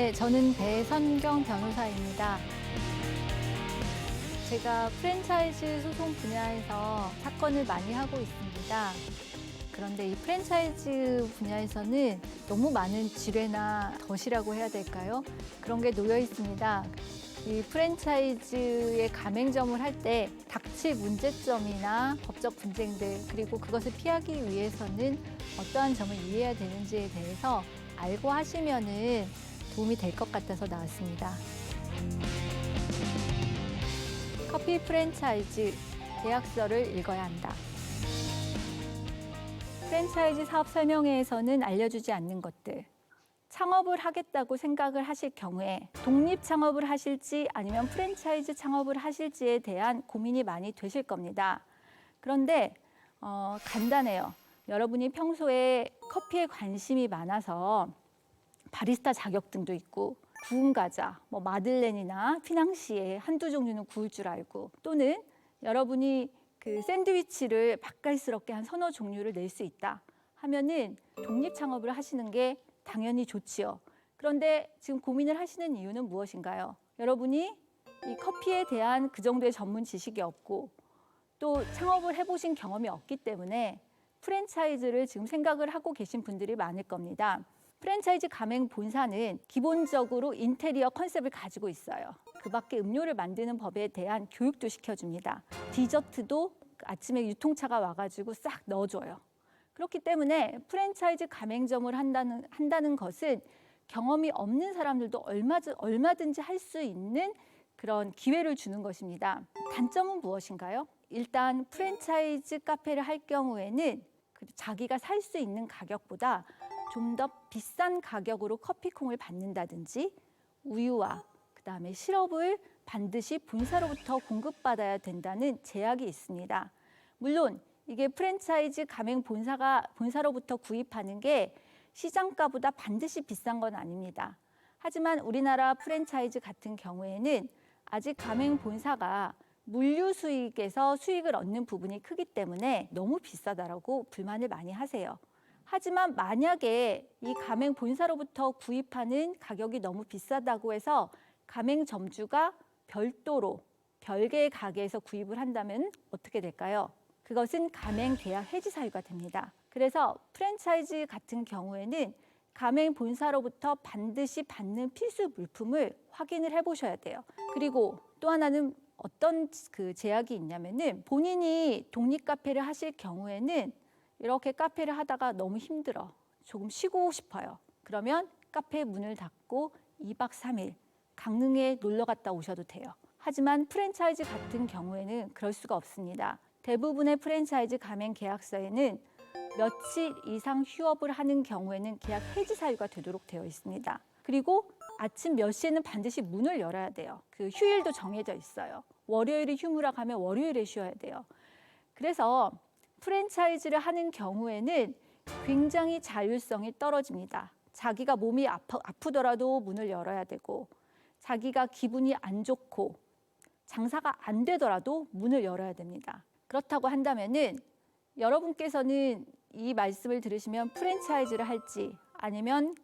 네, 저는 배선경 변호사입니다. 제가 프랜차이즈 소송 분야에서 사건을 많이 하고 있습니다. 그런데 이 프랜차이즈 분야에서는 너무 많은 지뢰나 덫이라고 해야 될까요? 그런 게 놓여 있습니다. 이 프랜차이즈의 가맹점을 할 때 닥칠 문제점이나 법적 분쟁들 그리고 그것을 피하기 위해서는 어떠한 점을 이해해야 되는지에 대해서 알고 하시면은 도움이 될 것 같아서 나왔습니다. 커피 프랜차이즈 계약서를 읽어야 한다. 프랜차이즈 사업 설명회에서는 알려주지 않는 것들. 창업을 하겠다고 생각을 하실 경우에 독립 창업을 하실지 아니면 프랜차이즈 창업을 하실지에 대한 고민이 많이 되실 겁니다. 그런데 어, 간단해요. 여러분이 평소에 커피에 관심이 많아서 바리스타 자격증도 있고 구운 과자, 뭐 마들렌이나 피낭시에 한두 종류는 구울 줄 알고 또는 여러분이 그 샌드위치를 맛깔스럽게 한 서너 종류를 낼 수 있다 하면은 독립 창업을 하시는 게 당연히 좋지요. 그런데 지금 고민을 하시는 이유는 무엇인가요? 여러분이 이 커피에 대한 그 정도의 전문 지식이 없고 또 창업을 해보신 경험이 없기 때문에 프랜차이즈를 지금 생각을 하고 계신 분들이 많을 겁니다. 프랜차이즈 가맹 본사는 기본적으로 인테리어 컨셉을 가지고 있어요. 그 밖에 음료를 만드는 법에 대한 교육도 시켜줍니다. 디저트도 아침에 유통차가 와가지고 싹 넣어줘요. 그렇기 때문에 프랜차이즈 가맹점을 한다는, 한다는 것은 경험이 없는 사람들도 얼마든, 얼마든지 할 수 있는 그런 기회를 주는 것입니다. 단점은 무엇인가요? 일단 프랜차이즈 카페를 할 경우에는 그 자기가 살 수 있는 가격보다 좀 더 비싼 가격으로 커피콩을 받는다든지 우유와 그다음에 시럽을 반드시 본사로부터 공급받아야 된다는 제약이 있습니다. 물론 이게 프랜차이즈 가맹 본사가 본사로부터 구입하는 게 시장가보다 반드시 비싼 건 아닙니다. 하지만 우리나라 프랜차이즈 같은 경우에는 아직 가맹 본사가 물류 수익에서 수익을 얻는 부분이 크기 때문에 너무 비싸다라고 불만을 많이 하세요. 하지만 만약에 이 가맹 본사로부터 구입하는 가격이 너무 비싸다고 해서 가맹 점주가 별도로 별개의 가게에서 구입을 한다면 어떻게 될까요? 그것은 가맹 계약 해지 사유가 됩니다. 그래서 프랜차이즈 같은 경우에는 가맹 본사로부터 반드시 받는 필수 물품을 확인을 해보셔야 돼요. 그리고 또 하나는 어떤 그 제약이 있냐면은 본인이 독립 카페를 하실 경우에는 이렇게 카페를 하다가 너무 힘들어. 조금 쉬고 싶어요. 그러면 카페 문을 닫고 2박 3일 강릉에 놀러 갔다 오셔도 돼요. 하지만 프랜차이즈 같은 경우에는 그럴 수가 없습니다. 대부분의 프랜차이즈 가맹 계약서에는 며칠 이상 휴업을 하는 경우에는 계약 해지 사유가 되도록 되어 있습니다. 그리고 아침 몇 시에는 반드시 문을 열어야 돼요. 그 휴일도 정해져 있어요. 월요일이 휴무라 가면 월요일에 쉬어야 돼요. 그래서 프랜차이즈를 하는 경우에는 굉장히 자율성이 떨어집니다. 자기가 몸이 아파, 아프더라도 문을 열어야 되고 자기가 기분이 안 좋고 장사가 안 되더라도 문을 열어야 됩니다. 그렇다고 한다면은 여러분께서는 이 말씀을 들으시면 프랜차이즈를 할지 아니면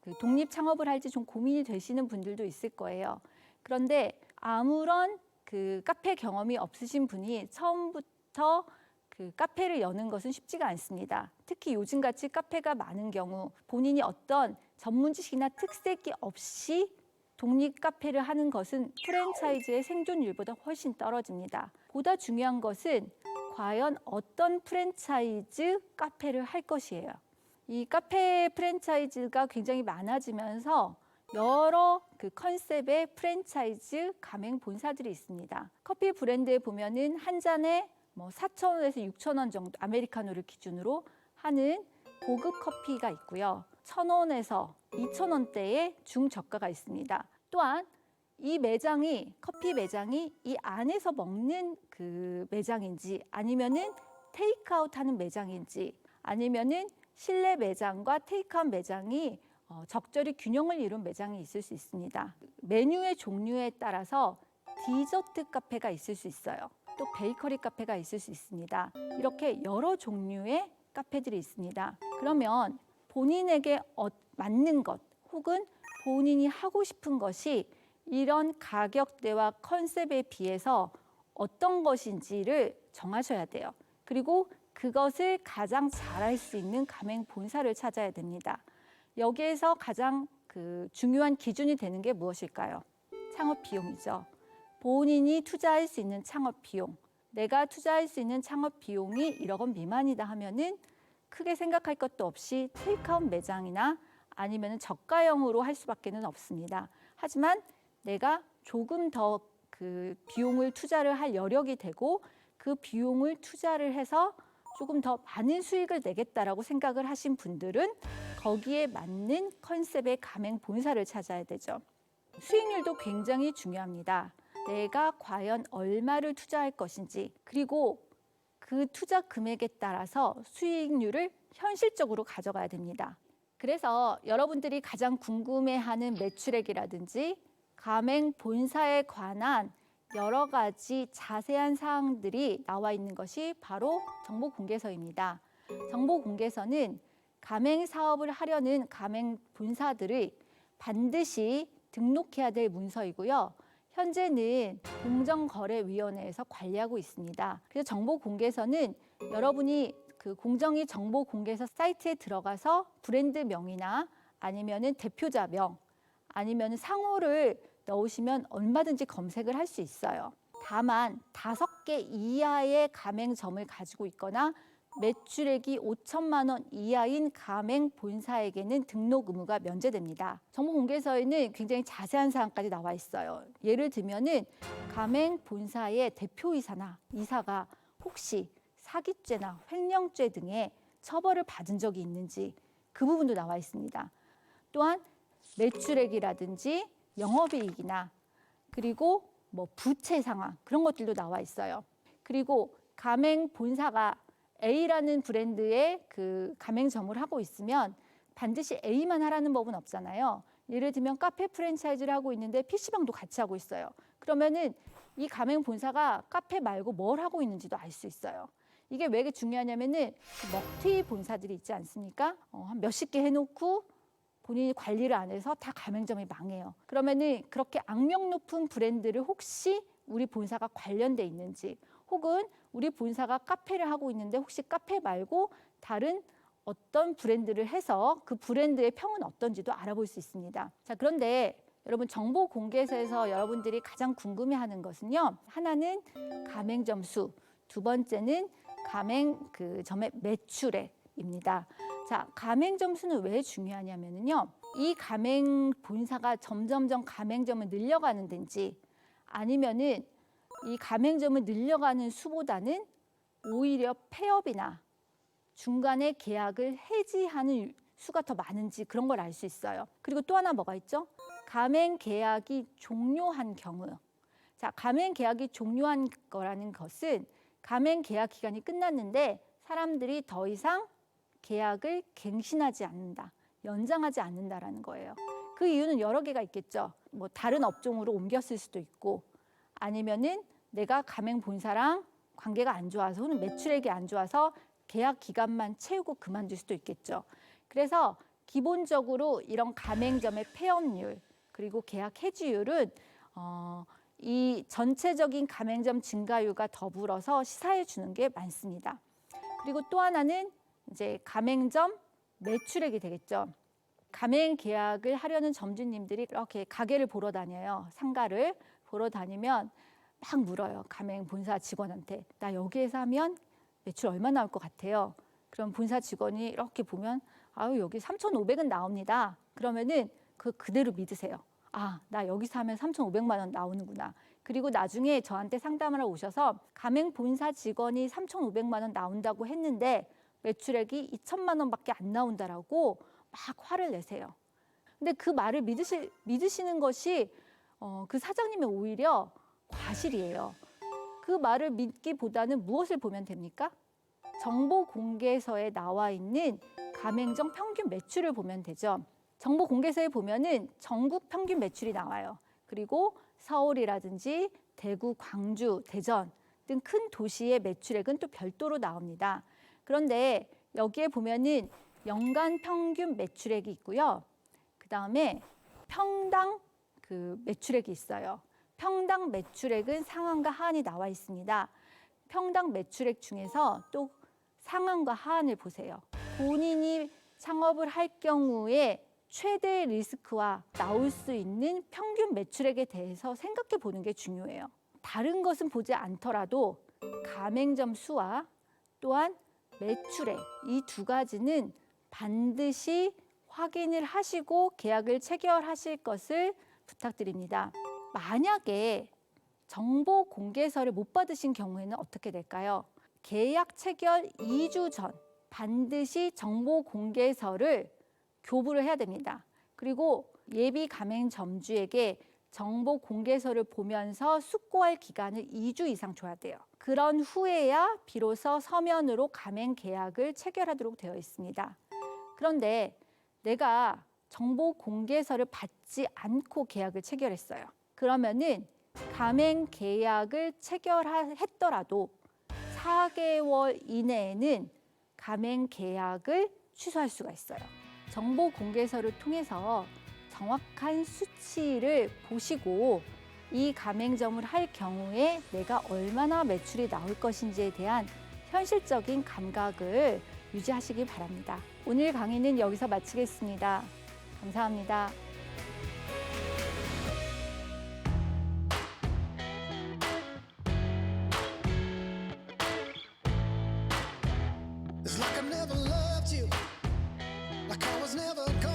그 독립 창업을 할지 좀 고민이 되시는 분들도 있을 거예요. 그런데 아무런 그 카페 경험이 없으신 분이 처음부터 그 카페를 여는 것은 쉽지가 않습니다. 특히 요즘같이 카페가 많은 경우 본인이 어떤 전문 지식이나 특색이 없이 독립 카페를 하는 것은 프랜차이즈의 생존율보다 훨씬 떨어집니다. 보다 중요한 것은 과연 어떤 프랜차이즈 카페를 할 것이에요. 이 카페 프랜차이즈가 굉장히 많아지면서 여러 그 컨셉의 프랜차이즈 가맹 본사들이 있습니다. 커피 브랜드에 보면은 한 잔에 뭐 4천 원에서 6천 원 정도 아메리카노를 기준으로 하는 고급 커피가 있고요. 천 원에서 2천 원대의 중저가가 있습니다. 또한 이 매장이 커피 매장이 이 안에서 먹는 그 매장인지 아니면은 테이크아웃 하는 매장인지 아니면은 실내 매장과 테이크아웃 매장이 어, 적절히 균형을 이룬 매장이 있을 수 있습니다. 메뉴의 종류에 따라서 디저트 카페가 있을 수 있어요. 또 베이커리 카페가 있을 수 있습니다. 이렇게 여러 종류의 카페들이 있습니다. 그러면 본인에게 어, 맞는 것 혹은 본인이 하고 싶은 것이 이런 가격대와 컨셉에 비해서 어떤 것인지를 정하셔야 돼요. 그리고 그것을 가장 잘할 수 있는 가맹 본사를 찾아야 됩니다. 여기에서 가장 그 중요한 기준이 되는 게 무엇일까요? 창업 비용이죠. 본인이 투자할 수 있는 창업 비용. 내가 투자할 수 있는 창업 비용이 1억 원 미만이다 하면은 크게 생각할 것도 없이 테이크아웃 매장이나 아니면 저가형으로 할 수밖에는 없습니다. 하지만 내가 조금 더 그 비용을 투자를 할 여력이 되고 그 비용을 투자를 해서 조금 더 많은 수익을 내겠다라고 생각을 하신 분들은 거기에 맞는 컨셉의 가맹 본사를 찾아야 되죠. 수익률도 굉장히 중요합니다. 내가 과연 얼마를 투자할 것인지 그리고 그 투자 금액에 따라서 수익률을 현실적으로 가져가야 됩니다. 그래서 여러분들이 가장 궁금해하는 매출액이라든지 가맹 본사에 관한 여러 가지 자세한 사항들이 나와 있는 것이 바로 정보 공개서입니다. 정보 공개서는 가맹 사업을 하려는 가맹 본사들을 반드시 등록해야 될 문서이고요. 현재는 공정거래위원회에서 관리하고 있습니다. 그래서 정보 공개서는 여러분이 그 공정위 정보 공개서 사이트에 들어가서 브랜드 명이나 아니면은 대표자 명 아니면 상호를 넣으시면 얼마든지 검색을 할 수 있어요. 다만 다섯 개 이하의 가맹점을 가지고 있거나 매출액이 5천만 원 이하인 가맹 본사에게는 등록 의무가 면제됩니다. 정보 공개서에는 굉장히 자세한 사항까지 나와 있어요. 예를 들면은 가맹 본사의 대표이사나 이사가 혹시 사기죄나 횡령죄 등의 처벌을 받은 적이 있는지 그 부분도 나와 있습니다. 또한 매출액이라든지 영업이익이나 그리고 뭐 부채 상황 그런 것들도 나와 있어요. 그리고 가맹 본사가 A라는 브랜드의 그 가맹점을 하고 있으면 반드시 A만 하라는 법은 없잖아요. 예를 들면 카페 프랜차이즈를 하고 있는데 PC방도 같이 하고 있어요. 그러면은 이 가맹 본사가 카페 말고 뭘 하고 있는지도 알 수 있어요. 이게 왜 중요하냐면은 그 먹튀 본사들이 있지 않습니까? 어, 한 몇십 개 해놓고 본인이 관리를 안 해서 다 가맹점이 망해요. 그러면은 그렇게 악명 높은 브랜드를 혹시 우리 본사가 관련돼 있는지 혹은 우리 본사가 카페를 하고 있는데 혹시 카페 말고 다른 어떤 브랜드를 해서 그 브랜드의 평은 어떤지도 알아볼 수 있습니다. 자, 그런데 여러분 정보 공개서에서 여러분들이 가장 궁금해하는 것은요. 하나는 가맹 점 수, 두 번째는 가맹 그 점의 매출액입니다. 자, 가맹 점 수는 왜 중요하냐면요. 이 가맹 본사가 점점점 가맹점을 늘려가는 데인지 아니면은 이 가맹점을 늘려가는 수보다는 오히려 폐업이나 중간에 계약을 해지하는 수가 더 많은지 그런 걸 알 수 있어요. 그리고 또 하나 뭐가 있죠? 가맹 계약이 종료한 경우. 자, 가맹 계약이 종료한 거라는 것은 가맹 계약 기간이 끝났는데 사람들이 더 이상 계약을 갱신하지 않는다. 연장하지 않는다라는 거예요. 그 이유는 여러 개가 있겠죠. 뭐 다른 업종으로 옮겼을 수도 있고 아니면은 내가 가맹 본사랑 관계가 안 좋아서 혹은 매출액이 안 좋아서 계약 기간만 채우고 그만둘 수도 있겠죠. 그래서 기본적으로 이런 가맹점의 폐업률 그리고 계약 해지율은 어, 이 전체적인 가맹점 증가율과 더불어서 시사해 주는 게 많습니다. 그리고 또 하나는 이제 가맹점 매출액이 되겠죠. 가맹 계약을 하려는 점주님들이 이렇게 가게를 보러 다녀요. 상가를 보러 다니면 막 물어요. 가맹 본사 직원한테 나 여기에서 하면 매출 얼마 나올 것 같아요. 그럼 본사 직원이 이렇게 보면 아유 여기 3,500은 나옵니다. 그러면은 그 그대로 믿으세요. 아, 나 여기서 하면 3,500만 원 나오는구나. 그리고 나중에 저한테 상담하러 오셔서 가맹 본사 직원이 3,500만 원 나온다고 했는데 매출액이 2천만 원밖에 안 나온다라고 막 화를 내세요. 근데 그 말을 믿으시, 믿으시는 것이 어, 그 사장님이 오히려 과실이에요. 그 말을 믿기보다는 무엇을 보면 됩니까? 정보 공개서에 나와 있는 가맹점 평균 매출을 보면 되죠. 정보 공개서에 보면은 전국 평균 매출이 나와요. 그리고 서울이라든지 대구, 광주, 대전 등 큰 도시의 매출액은 또 별도로 나옵니다. 그런데 여기에 보면은 연간 평균 매출액이 있고요. 그 다음에 평당 그 매출액이 있어요. 평당 매출액은 상한과 하한이 나와 있습니다. 평당 매출액 중에서 또 상한과 하한을 보세요. 본인이 창업을 할 경우에 최대 리스크와 나올 수 있는 평균 매출액에 대해서 생각해 보는 게 중요해요. 다른 것은 보지 않더라도 가맹점 수와 또한 매출액 이 두 가지는 반드시 확인을 하시고 계약을 체결하실 것을 부탁드립니다. 만약에 정보 공개서를 못 받으신 경우에는 어떻게 될까요? 계약 체결 2주 전 반드시 정보 공개서를 교부를 해야 됩니다. 그리고 예비 가맹 점주에게 정보 공개서를 보면서 숙고할 기간을 2주 이상 줘야 돼요. 그런 후에야 비로소 서면으로 가맹 계약을 체결하도록 되어 있습니다. 그런데 내가 정보 공개서를 받지 않고 계약을 체결했어요. 그러면은 가맹 계약을 체결했더라도 4개월 이내에는 가맹 계약을 취소할 수가 있어요. 정보 공개서를 통해서 정확한 수치를 보시고 이 가맹점을 할 경우에 내가 얼마나 매출이 나올 것인지에 대한 현실적인 감각을 유지하시기 바랍니다. 오늘 강의는 여기서 마치겠습니다. 감사합니다. It's like I never loved you, like I was never gonna.